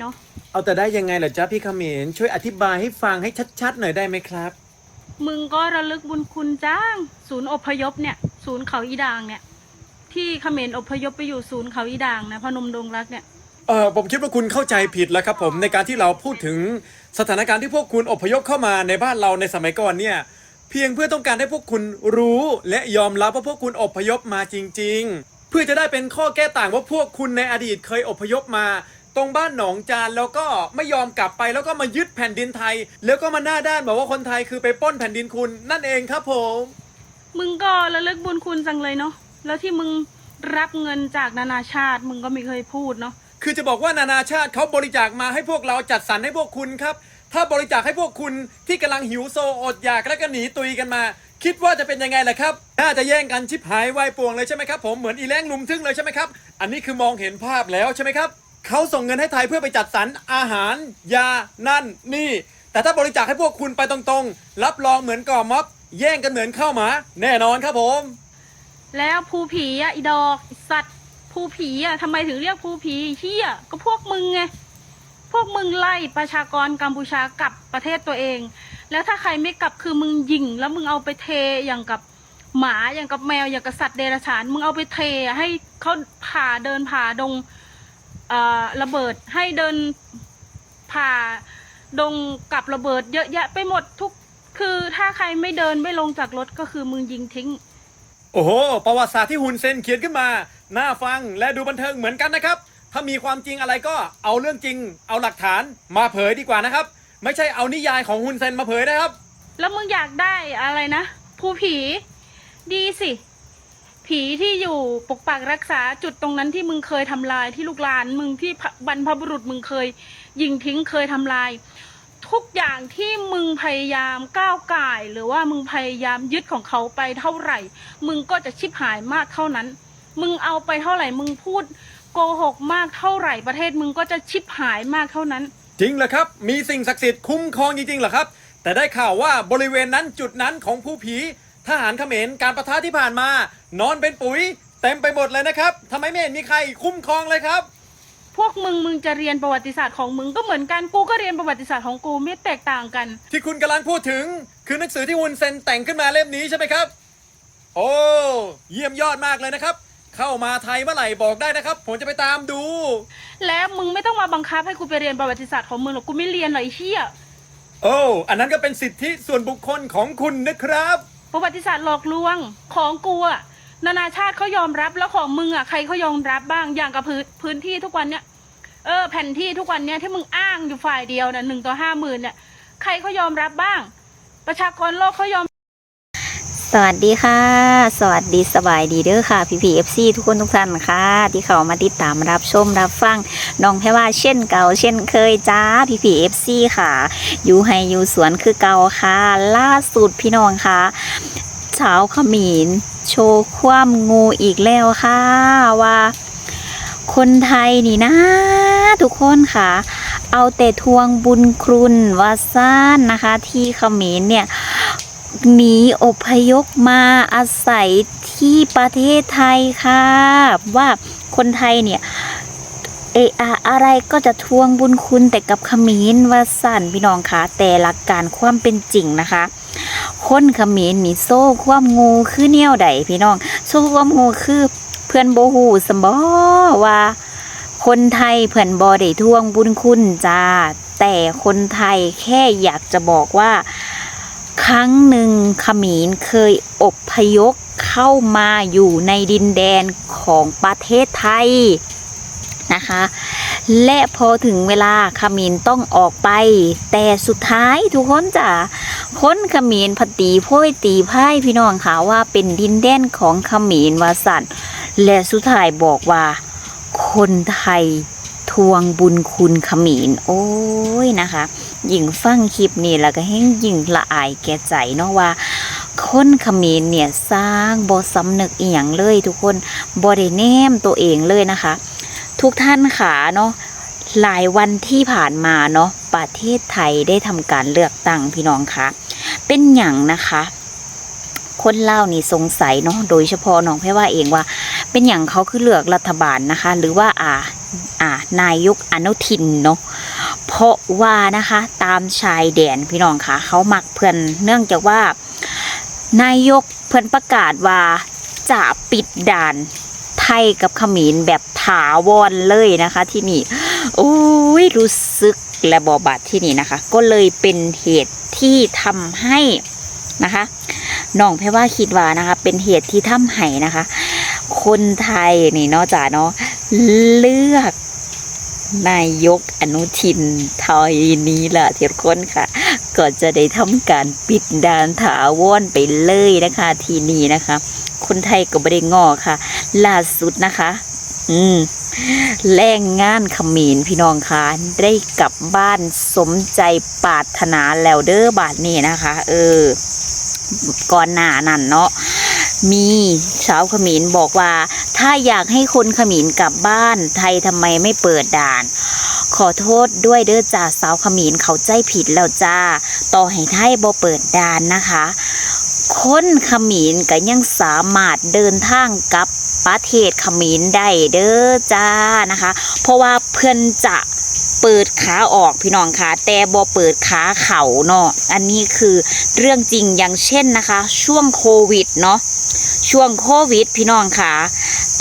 เนาะเอาแต่ได้ยังไงเหรอจ๊ะพี่เขมรช่วยอธิบายให้ฟังให้ชัดๆหน่อยได้ไหมครับ มึงก็ระลึกบุญคุณจ้าง ศูนย์อพยพเนี่ย ศูนย์เขาอีดางเนี่ย ที่เขมรอพยพไปอยู่ศูนย์เขาอีดางนะพนมดงรักเนี่ยเออผมคิดว่าคุณเข้าใจผิดแล้วครับผมในการที่เราพูดถึงสถานการณ์ที่พวกคุณอพยพเข้ามาในบ้านเราในสมัยก่อนเนี่ย เพียงเพื่อต้องการให้พวกคุณรู้ และยอมรับว่าพวกคุณอพยพมาจริง ๆ เพื่อจะได้เป็นข้อแก้ต่างว่าพวกคุณในอดีตเคยอพยพมา ตรงบ้านหนองจานแล้วก็ไม่ยอมกลับไปแล้วก็มายึดแผ่นดินไทย แล้วก็มาหน้าด้านบอกว่าคนไทยคือไปปล้นแผ่นดินคุณนั่นเองครับผม มึงก็ระลึกบุญคุณจังเลยเนาะแล้วที่มึงรับเงินจากนานาชาติ มึงก็ไม่เคยพูดเนาะคือจะบอกว่านานาชาติเขาบริจาคมาให้พวกเราจัดสรรให้พวกคุณครับ ถ้าบริจาคให้พวกคุณที่กำลังหิวโซอดอยากแล้วก็หนีตุยกันมา คิดว่าจะเป็นยังไงล่ะครับน่าจะแย่งกันชิบหายวายป่วงเลยใช่ไหมครับผมเหมือนอีแรงลุมทึ่งเลยใช่ไหมครับ อันนี้คือมองเห็นภาพแล้วใช่ไหมครับ เขาส่งเงินให้ไทยเพื่อไปจัดสรรอาหาร ยา นั่น นี่ แต่ถ้าบริจาคให้พวกคุณไปตรงๆ รับรองเหมือนก่อม็อบ แย่งกันเหมือนข้าวหมา แน่นอนครับผม แล้วภูผีอะอีดอกไอ้สัตว์ภูผีอะทำไมถึงเรียกภูผีเฮียก็พวกมึงไง พวกมึงไล่ประชากรกัมพูชากลับประเทศตัวเอง แล้วถ้าใครไม่กลับคือมึงยิง แล้วมึงเอาไปเทอย่างกับหมาอย่างกับแมวอย่างกับสัตว์เดรัจฉาน มึงเอาไปเทให้เขาผ่าเดินผ่าดง ระเบิดให้เดินผ่าดงกับระเบิดเยอะแยะไปหมดทุกคือถ้าใครไม่เดินไม่ลงจากรถก็คือมึงยิงทิ้ง โอ้โห ประวัติศาสตร์ที่ฮุนเซนเขียนขึ้นมา น่าฟังและดูบันเทิงเหมือนกันนะครับ ถ้ามีความจริงอะไรก็เอาเรื่องจริง เอาหลักฐานมาเผยดีกว่านะครับ ไม่ใช่เอานิยายของฮุนเซนมาเผยนะครับ แล้วมึงอยากได้อะไรนะ ผู้ผี ดีสิ ผีที่อยู่ปกปักรักษาจุดตรงนั้นที่มึงเคยทำลายที่ลูกหลานมึงที่บรรพบุรุษมึงเคย ยิงทิ้งเคยทำลาย ทุกอย่างที่มึงพยายามก้าวก่าย หรือว่ามึงพยายามยึดของเขาไปเท่าไหร่ มึงก็จะชิบหายมากเท่านั้น มึงเอาไปเท่าไหร่มึงพูดโกหกมากเท่าไหร่ประเทศมึงก็จะชิบหายมากเท่านั้น จริงเหรอครับ มีสิ่งศักดิ์สิทธิ์คุ้มครองจริงๆเหรอครับ แต่ได้ข่าวว่าบริเวณนั้นจุดนั้นของผู้ผี ทหารเขมรการประทะที่ผ่านมา นอนเป็นปุ๋ย เต็มไปหมดเลยนะครับทำไมไม่เห็นมีใครคุ้มครองเลยครับ พวกมึงมึงจะเรียนประวัติศาสตร์ของมึงก็เหมือนกันกูก็เรียนประวัติศาสตร์ของกูไม่แตกต่างกัน ที่คุณกำลังพูดถึง คือหนังสือที่ฮุนเซนแต่งขึ้นมาเล่มนี้ใช่ไหมครับ โอ้เยี่ยมยอดมากเลยนะครับ เข้ามาไทยเมื่อไหร่บอกได้นะครับ ผมจะไปตามดู แล้วมึงไม่ต้องมาบังคับให้กูไปเรียนประวัติศาสตร์ของมึงหรอกกูไม่เรียนหรอกไอ้เชี่ยโอ้อันนั้นก็เป็นสิทธิส่วนบุคคลของคุณนะครับ ประวัติศาสตร์หลอกลวงของกูอะนานาชาติเขายอมรับแล้วของมึงอะใครเขายอมรับบ้างอย่างกับพื้นพื้นที่ทุกวันเนี้ยเออแผ่นที่ทุกวันเนี้ยที่มึงอ้างอยู่ฝ่ายเดียวน่ะหนึ่งต่อห้าหมื่นเนี่ยใครเขายอมรับบ้าง ประชากรโลกเขายอม สวัสดีค่ะ สวัสดีสบายดีเด้อค่ะพี่พีเอฟซีทุกคนทุกท่านค่ะ ที่เขามาติดตามรับชมรับฟังน้องแพรว่าเช่นเก่า เช่นเคยจ้าพี่พีเอฟซีค่ะ อยู่ให้อยู่สวนคือเก่าค่ะ ล่าสุดพี่น้องค่ะเช้าขมิ้นโชว์ความงูอีกแล้วค่ะว่า คนไทยนี่นะ ทุกคนค่ะ เอาแต่ทวงบุญคุณว่าซ่านนะคะ ที่ขมรเนี่ย หนีอพยพมาอาศัยที่ประเทศไทยค่ะ ว่าคนไทยเนี่ยเออะอะไรก็จะทวงบุญคุณแต่กับขมรว่าสั่นพี่น้องคะแต่หลักการความเป็นจริงนะคะ คนขมรนี่โซ่ความงูคือแนวใดพี่น้อง โซ่ความงูคือเพื่อนโบหูสมบอว่า คนไทยเพื่อนบอได้ทวงบุญคุณจ้าแต่คนไทยแค่อยากจะบอกว่า ครั้งหนึ่งขมีนเคยอบพยพเข้ามาอยู่ในดินแดนของประเทศไทยนะคะ และพอถึงเวลาขมีนต้องออกไป แต่สุดท้ายทุกคนจะคนขมีนพตีโพ้ยตีไพ่พี่น้องค่ะว่าเป็นดินแดนของขมีนวาสันและสุดท้ายบอกว่า คนไทยทวงบุญคุณขมีนโอ้ ยนะคะหญิงฟังคลิปนี้แล้วก็แห้งหญิงละอายแก่ใจเนาะว่าคนขมรเนี่ยสร้างบ่สำนึกอีหยังเลยทุกคนบ่ได้แนมตัวเองเลยนะคะ ทุกท่านขาเนาะหลายวันที่ผ่านมาเนาะประเทศไทยได้ทำการเลือกตั้งพี่น้องคะเป็นอย่างนะคะ คนเล่านี่สงสัยเนาะโดยเฉพาะน้องแพ่ว่าเองว่า เป็นอย่างเขาคือเลือกรัฐบาลนะคะ หรือว่าอ่าอ่านายกอนุทินเนาะ เพราะว่านะคะตามชายแดนพี่น้องค่ะ เขามักเพื่อนเนื่องจากว่า นายกเพื่อนประกาศว่าจะปิดด่านไทยกับขมรแบบถาวรเลยนะคะ ที่นี่โอ้ยรู้สึกและบอบาดที่นี่นะคะ ก็เลยเป็นเหตุที่ทำให้นะคะน้องแพรว่าคิดว่านะคะ เป็นเหตุที่ทำให้นะคะ คนไทยนี่เนาะจ๋าเนาะเลือก นายกอนุทินไทยนี้ล่ะทุกคนค่ะ ก็จะได้ทำการปิดด่านถาวรไปเลยนะคะ ทีนี้นะคะ คนไทยก็ไม่ได้งอค่ะ ล่าสุดนะคะ อืมแรงงานขมรพี่น้องคะได้กลับบ้านสมใจปรารถนาแล้วเด้อบาทนี้นะคะ เออ ก่อนหน้านั่นเนาะ มีชาวขมรบอกว่า ถ้าอยากให้คนขมรกลับบ้าน ไทยทำไมไม่เปิดด่าน ขอโทษด้วยเด้อจ่าสาวขมรเขาใจผิดแล้วจ้า ต่อให้ไทยบ่เปิดด่านนะคะ คนขมรก็ยังสามารถเดินทางกลับประเทศขมรได้เด้อจ้านะคะ เพราะว่าเพื่อนจะเปิดขาออกพี่น้องค่ะแต่บ่เปิดขาเข่าเนาะอันนี้คือเรื่องจริงอย่างเช่นนะคะ ช่วงโควิดเนาะ ช่วงโควิด พี่น้องค่ะ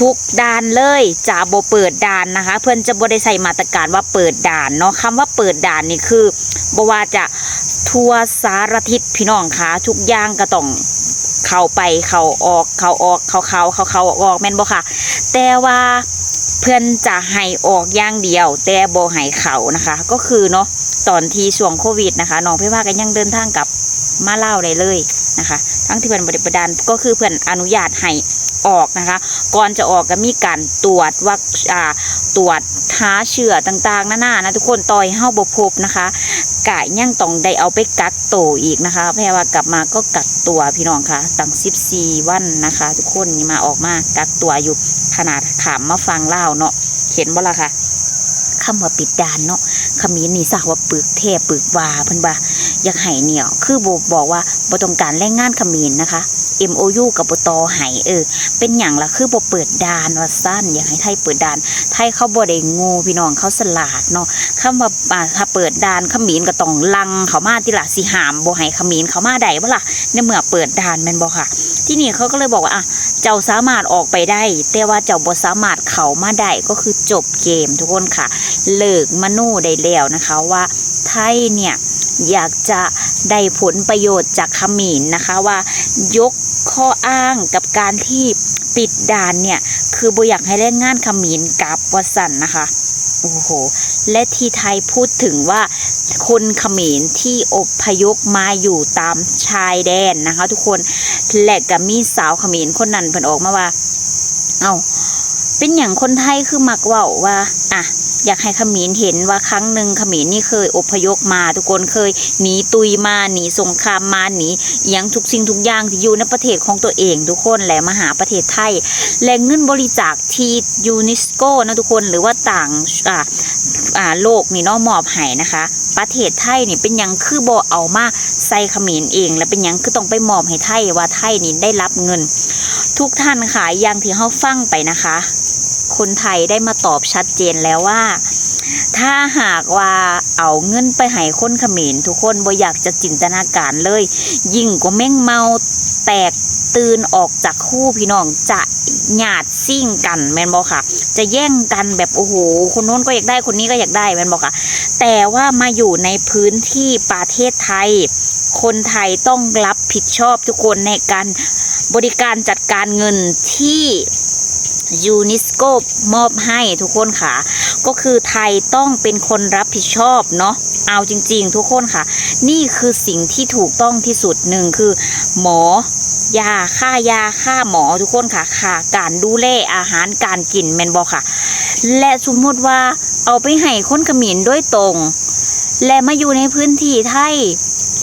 ทุกด่านเลยจะบ่เปิดด่านนะคะ เพื่อนจะบ่ได้ใส่มาตรการว่าเปิดด่านเนาะคำว่าเปิดด่านนี่คือบ่ว่าจะทั่วสารทิศพี่น้องค่ะทุกอย่างก็ต้องเข้าไปเข้าออกเข้าออกเข้าเข้าเข้าเข้าออกแม่นบ่ค่ะ แต่ว่าเพื่อนจะให้ออกอย่างเดียว แต่บ่ให้เขานะคะ ก็คือเนาะตอนที่ช่วงโควิดนะคะน้องพี่ว่าก็ยังเดินทางกลับมาเล่าได้เลยนะคะ ทั้งที่เพื่อนบริบดานก็คือเพื่อนอนุญาตให้ออกนะคะ ก่อนจะออกก็มีการตรวจว่าตรวจหาเชื้อต่างๆหน้านนะทุกคนต่อยเฮาบพบนะคะกะยังต้องได้เอาไปกักตัวอีกนะคะแพ่ว่ากลับมาก็กักตัวพี่น้องค่ะตั้ง14 วันนะคะ ทุกคนนี่มาออกมากักตัวอยู่ขนาดขามมาฟังเล่าเนาะเห็นบ่ล่ะค่ะคำว่าปิดด่านเนาะขมิ้นนี่สักว่าปึกเทพปึกวาเพิ่นว่า อยากให้เหนียว คือโบบอกว่าบ่ต้องการแรงงานขมินนะคะ MOU กับบตไห้เออ เป็นอย่างละคือบ่เปิดดานว่าสั้นอยากให้ไทยเปิดดาน ไทยเขาบ่ได้งูพี่น้องเขาสลาดเนาะคำว่าอ่าถ้าเปิดดานขมินก็ต้องลังเขามาที่ละสิหามบ่ให้ขมินเขามาได้บ่ล่ะในเมื่อเปิดดานม่นบ่ค่ะ ที่นี่เขาก็เลยบอกว่าอะเจ้าสามารถออกไปได้ แต่ว่าเจ้าบ่สามารถเขามาได้ก็คือจบเกมทุกคนค่ะ เลิกมโนได้แล้วนะคะว่าไทยเนี่ย อยากจะได้ผลประโยชน์จากขมิ้นนะคะว่ายกข้ออ้างกับการที่ปิดด่านเนี่ย คือบอยากให้แรงงานขมิ้นกับวสันนะคะโอ้โห และที่ไทยพูดถึงว่าคนเขมรที่อพยพมาอยู่ตามชายแดนนะคะ ทุกคนและก็มีสาวเขมรคนนั้นเพิ่นออกมาว่า เอา้าเป็นอย่างคนไทยคือมักว่าว่า อะ อยากให้ขมรเห็นว่าครั้งหนึ่งขมรนี่เคยอพยพมาทุกคนเคยหนีตุยมาหนีสงครามมาหนีอหยังทุกสิ่งทุกอย่างที่อยู่ในประเทศของตัวเองทุกคนและมาหาประเทศไทย แหล่งเงินบริจาคที่ยูนิสโกนะทุกคนหรือว่าต่างอ่าอ่าโลกนี่เนาะมอบให้นะคะประเทศไทยนี่เป็นยังคือบ่เอามาใส่ขมรเอง และเป็นยังคือต้องไปมอบให้ไทยว่าไทยนี่ได้รับเงิน ทุกท่านค่ะอย่างที่เฮาฟังไปนะคะ คนไทยได้มาตอบชัดเจนแล้วว่า ถ้าหากว่าเอาเงินไปให้คนขมรทุกคนบ่อยากจะจินตนาการเลย ยิ่งกว่าแม่งเมาแตกตื่นออกจากคู่พี่น้องจะหยาดซิ่งกันแมนบอกค่ะ จะแย่งกันแบบโอ้โหคนโน้นก็อยากได้คนนี้ก็อยากได้แมนบอกค่ะ แต่ว่ามาอยู่ในพื้นที่ประเทศไทย คนไทยต้องรับผิดชอบทุกคนในการบริการจัดการเงินที่ ยูนิสโกมอบให้ทุกคนค่ะ ก็คือไทยต้องเป็นคนรับผิดชอบเนาะเอาจริง ๆ ทุกคนค่ะ นี่คือสิ่งที่ถูกต้องที่สุดหนึ่งคือ หมอยาค่ายาค่าหมอทุกคนค่ะค่ะ การดูแลอาหารการกินแมนบอค่ะ และสมมติว่าเอาไปให้คนขมิ้นด้วยตรง และมาอยู่ในพื้นที่ไทย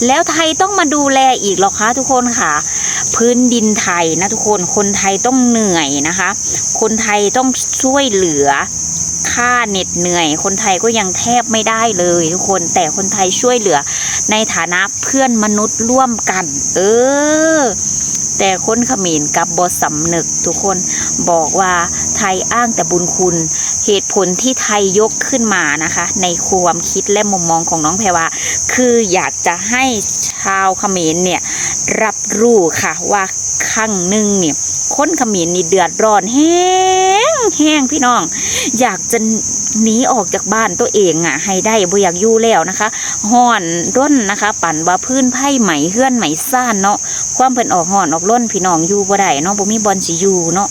แล้วไทยต้องมาดูแลอีกหรอคะทุกคนค่ะ พื้นดินไทยนะทุกคนคนไทยต้องเหนื่อยนะคะ คนไทยต้องช่วยเหลือค่าเหน็ดเหนื่อย คนไทยก็ยังแทบไม่ได้เลยทุกคนแต่คนไทยช่วยเหลือในฐานะเพื่อนมนุษย์ร่วมกัน เออ แต่คนขมรกับบสำนึกทุกคนบอกว่าไทยอ้างแต่บุญคุณเหตุผลที่ไทยยกขึ้นมานะคะ ในความคิดและมุมมองของน้องแพรวาคืออยากจะให้ชาวเขมรเนี่ย รับรู้ค่ะว่าครั้งหนึ่งเนี่ยคนขมรนี่เดือดร้อนแห้งแห้งพี่น้อง อยากจะหนีออกจากบ้านตัวเองอะ ให้ได้บ่อยากอยู่แล้วนะคะห่อนร่นนะคะ ปั่นว่าพื้นไผ่ไหมเฮื่อนไหมซ่านเนาะความเพิ่นออกห่อนออกร่นพี่น้องอยู่บ่ได้เนาะบ่มีบอลสิอยู่เนาะ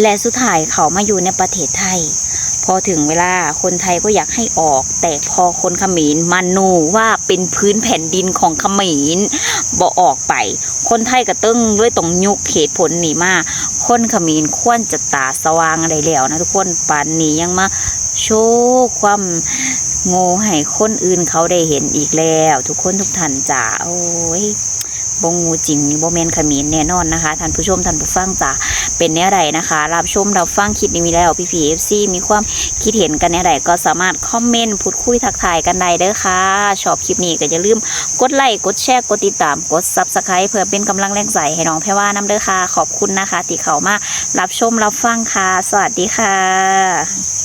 และสุดท้ายเขามาอยู่ในประเทศไทย อถึงเวลาคนไทยก็อยากให้ออก แต่พอคนขมรมาโนว่าเป็นพื้นแผ่นดินของขมรบ่ออกไป คนไทยก็ตึ้งด้วยตรงยุกเหตุผลนี่มาคนขมรควรจะตาสว่างอะไรแล้วนะทุกคนปานนี้ยังมาโชว์ความโง่ให้คนอื่นเขาได้เห็นอีกแล้ว ทุกคนทุกท่านจ้าโอ้ย บงงูจริงโบเมนขมรแน่นอนนะคะท่านผู้ชมท่านผู้ฟังจ้าเป็นแนวไรนะคะ รับชมรับฟังคลิปนี้มีแล้วพี่พีเอฟซีมีความคิดเห็นกันแนวไรก็สามารถคอมเมนต์พูดคุยทักทายกันได้เด้อค่ะชอบคลิปนี้ก็อย่าลืมกดไลค์กดแชร์กดติดตามกดซับสไคร b ์เพื่อเป็นกำลังแรงใจให้น้องแพรว่าน้ำเด้อค่ะขอบคุณนะคะที่เขามารับชมรับฟังค่ะ สวัสดีค่ะ